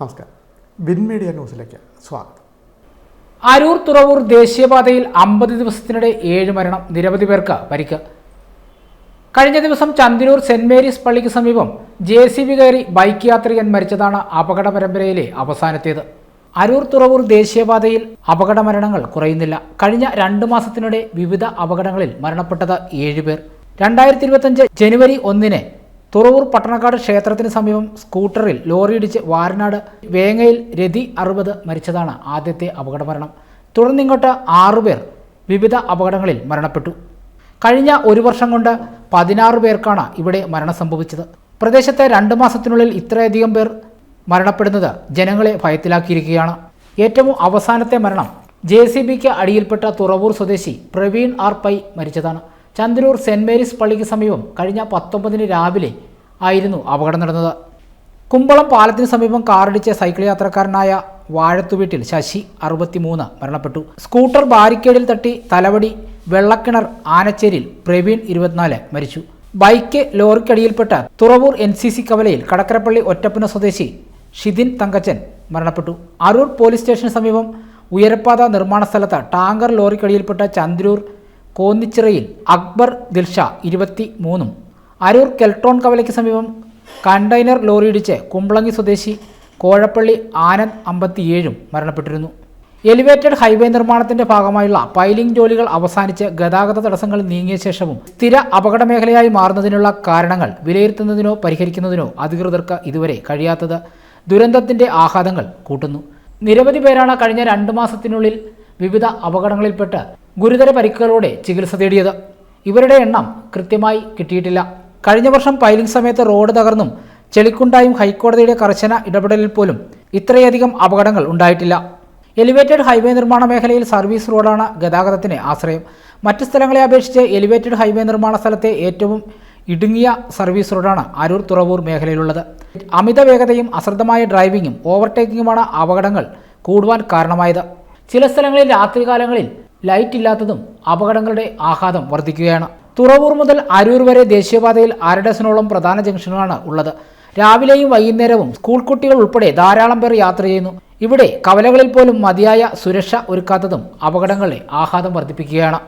നമസ്കാരം. Win media ന്യൂസിലേക്ക് സ്വാഗതം. അരൂർ തുറവൂർ ദേശീയപാതയിൽ അമ്പത് ദിവസത്തിനിടെ ഏഴ് മരണം നിരവധി പേർക്ക് പരിക്ക്. കഴിഞ്ഞ ദിവസം ചന്തിരൂർ സെന്റ് മേരീസ് പള്ളിക്ക് സമീപം ജെ സി ബി കയറി ബൈക്ക് യാത്രികൻ മരിച്ചതാണ് അപകട പരമ്പരയിലെ അവസാനത്തേത്. അരൂർ തുറവൂർ ദേശീയപാതയിൽ അപകട മരണങ്ങൾ കുറയുന്നില്ല. കഴിഞ്ഞ രണ്ട് മാസത്തിനിടെ വിവിധ അപകടങ്ങളിൽ മരണപ്പെട്ടത് ഏഴുപേർ രണ്ടായിരത്തി ഇരുപത്തഞ്ച് ജനുവരി ഒന്നിന് തുറവൂർ പട്ടണക്കാട് ക്ഷേത്രത്തിന് സമീപം സ്കൂട്ടറിൽ ലോറിയിടിച്ച് വാരനാട് വേങ്ങയിൽ രതി അറുപത് മരിച്ചതാണ് ആദ്യത്തെ അപകട മരണം തുടർന്നിങ്ങോട്ട് ആറുപേർ വിവിധ അപകടങ്ങളിൽ മരണപ്പെട്ടു. കഴിഞ്ഞ ഒരു വർഷം കൊണ്ട് പതിനാറ് പേർക്കാണ് ഇവിടെ മരണം സംഭവിച്ചത്. പ്രദേശത്തെ രണ്ട് മാസത്തിനുള്ളിൽ ഇത്രയധികം പേർ മരണപ്പെടുന്നത് ജനങ്ങളെ ഭയത്തിലാക്കിയിരിക്കുകയാണ്. ഏറ്റവും അവസാനത്തെ മരണം ജെ സി ബിക്ക് അടിയിൽപ്പെട്ട തുറവൂർ സ്വദേശി പ്രവീൺ ആർ പൈ മരിച്ചതാണ്. ചന്ദ്രൂർ സെന്റ് മേരീസ് പള്ളിക്ക് സമീപം കഴിഞ്ഞ പത്തൊമ്പതിന് രാവിലെ ആയിരുന്നു അപകടം നടന്നത്. കുമ്പളം പാലത്തിന് സമീപം കാറിടിച്ച സൈക്കിൾ യാത്രക്കാരനായ വാഴത്തുവീട്ടിൽ ശശി അറുപത്തിമൂന്ന് മരണപ്പെട്ടു. സ്കൂട്ടർ ബാരിക്കേഡിൽ തട്ടി തലവടി വെള്ളക്കിണർ ആനച്ചേരിൽ പ്രവീൺ ഇരുപത്തിനാല് മരിച്ചു. ബൈക്ക് ലോറിക്കടിയിൽപ്പെട്ട തുറവൂർ എൻ സി സി കവലയിൽ കടക്കരപ്പള്ളി ഒറ്റപ്പുന സ്വദേശി ഷിതിൻ തങ്കച്ചൻ മരണപ്പെട്ടു. അരൂർ പോലീസ് സ്റ്റേഷന് സമീപം ഉയരപ്പാത നിർമ്മാണ സ്ഥലത്ത് ടാങ്കർ ലോറിക്കടിയിൽപ്പെട്ട ചന്ദ്രൂർ കോന്നിച്ചിറയിൽ അക്ബർ ദിൽഷ ഇരുപത്തി മൂന്നും അരൂർ കെൽട്രോൺ കവലയ്ക്ക് സമീപം കണ്ടെയ്നർ ലോറിയിടിച്ച് കുമ്പളങ്ങി സ്വദേശി കോഴപ്പള്ളി ആനന്ദ് അമ്പത്തിയേഴും മരണപ്പെട്ടിരുന്നു. എലിവേറ്റഡ് ഹൈവേ നിർമ്മാണത്തിന്റെ ഭാഗമായുള്ള പൈലിംഗ് ജോലികൾ അവസാനിച്ച് ഗതാഗത തടസ്സങ്ങൾ നീങ്ങിയ ശേഷവും സ്ഥിര അപകട മേഖലയായി മാറുന്നതിനുള്ള കാരണങ്ങൾ വിലയിരുത്തുന്നതിനോ പരിഹരിക്കുന്നതിനോ അധികൃതർക്ക് ഇതുവരെ കഴിയാത്തത് ദുരന്തത്തിന്റെ ആഘാതങ്ങൾ കൂട്ടുന്നു. നിരവധി പേരാണ് കഴിഞ്ഞ രണ്ട് മാസത്തിനുള്ളിൽ വിവിധ അപകടങ്ങളിൽപ്പെട്ട് ഗുരുതര പരിക്കുകളോടെ ചികിത്സ തേടിയത്. ഇവരുടെ എണ്ണം കൃത്യമായി കിട്ടിയിട്ടില്ല. കഴിഞ്ഞ വർഷം പൈലിംഗ് സമയത്ത് റോഡ് തകർന്നും ചെളിക്കുണ്ടായും ഹൈക്കോടതിയുടെ കർശന ഇടപെടലിൽ പോലും ഇത്രയധികം അപകടങ്ങൾ ഉണ്ടായിട്ടില്ല. എലിവേറ്റഡ് ഹൈവേ നിർമ്മാണ മേഖലയിൽ സർവീസ് റോഡാണ് ഗതാഗതത്തിന് ആശ്രയം. മറ്റ് സ്ഥലങ്ങളെ അപേക്ഷിച്ച് എലിവേറ്റഡ് ഹൈവേ നിർമ്മാണ സ്ഥലത്തെ ഏറ്റവും ഇടുങ്ങിയ സർവീസ് റോഡാണ് അരൂർ തുറവൂർ മേഖലയിലുള്ളത്. അമിത വേഗതയും അശ്രദ്ധമായ ഡ്രൈവിങ്ങും ഓവർടേക്കിങ്ങുമാണ് അപകടങ്ങൾ കൂടുവാൻ കാരണമായത്. ചില സ്ഥലങ്ങളിൽ രാത്രികാലങ്ങളിൽ ലൈറ്റ് ഇല്ലാത്തതും അപകടങ്ങളുടെ ആഘാതം വർദ്ധിക്കുകയാണ്. തുറവൂർ മുതൽ അരൂർ വരെ ദേശീയപാതയിൽ അരഡസനോളം പ്രധാന ജംഗ്ഷനുകളാണ് ഉള്ളത്. രാവിലെയും വൈകുന്നേരവും സ്കൂൾ കുട്ടികൾ ഉൾപ്പെടെ ധാരാളം പേർ യാത്ര ചെയ്യുന്നു. ഇവിടെ കവലകളിൽ പോലും മതിയായ സുരക്ഷ ഒരുക്കാത്തതും അപകടങ്ങളെ ആഘാതം വർദ്ധിപ്പിക്കുകയാണ്.